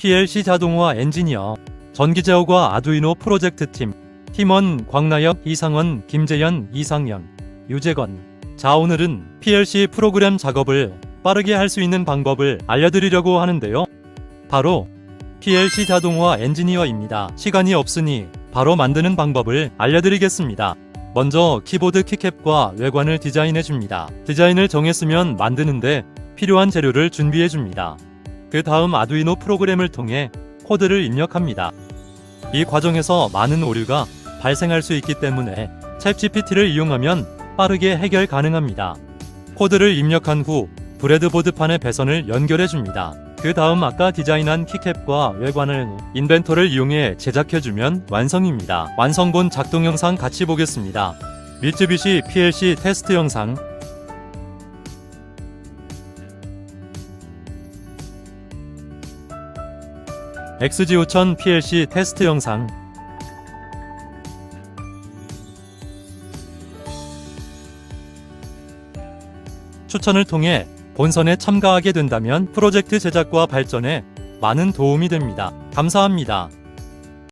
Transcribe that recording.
PLC 자동화 엔지니어 전기제어과 아두이노 프로젝트 팀 팀원 광나혁 이상원 김재현 이상현 유재건 자 오늘은 PLC 프로그램 작업을 빠르게 할 수 있는 방법을 알려드리려고 하는데요. 바로 PLC 자동화 엔지니어입니다. 시간이 없으니 바로 만드는 방법을 알려드리겠습니다. 먼저 키보드 키캡과 외관을 디자인해 줍니다. 디자인을 정했으면 만드는데 필요한 재료를 준비해 줍니다. 그 다음 아두이노 프로그램을 통해 코드를 입력합니다. 이 과정에서 많은 오류가 발생할 수 있기 때문에 챗GPT를 이용하면 빠르게 해결 가능합니다. 코드를 입력한 후 브레드보드판에 배선을 연결해 줍니다. 그 다음 아까 디자인한 키캡과 외관을 인벤터를 이용해 제작해주면 완성입니다. 완성본 작동 영상 같이 보겠습니다. 미쯔비시 PLC 테스트 영상 XG5000 PLC 테스트 영상 추천을 통해 본선에 참가하게 된다면 프로젝트 제작과 발전에 많은 도움이 됩니다. 감사합니다.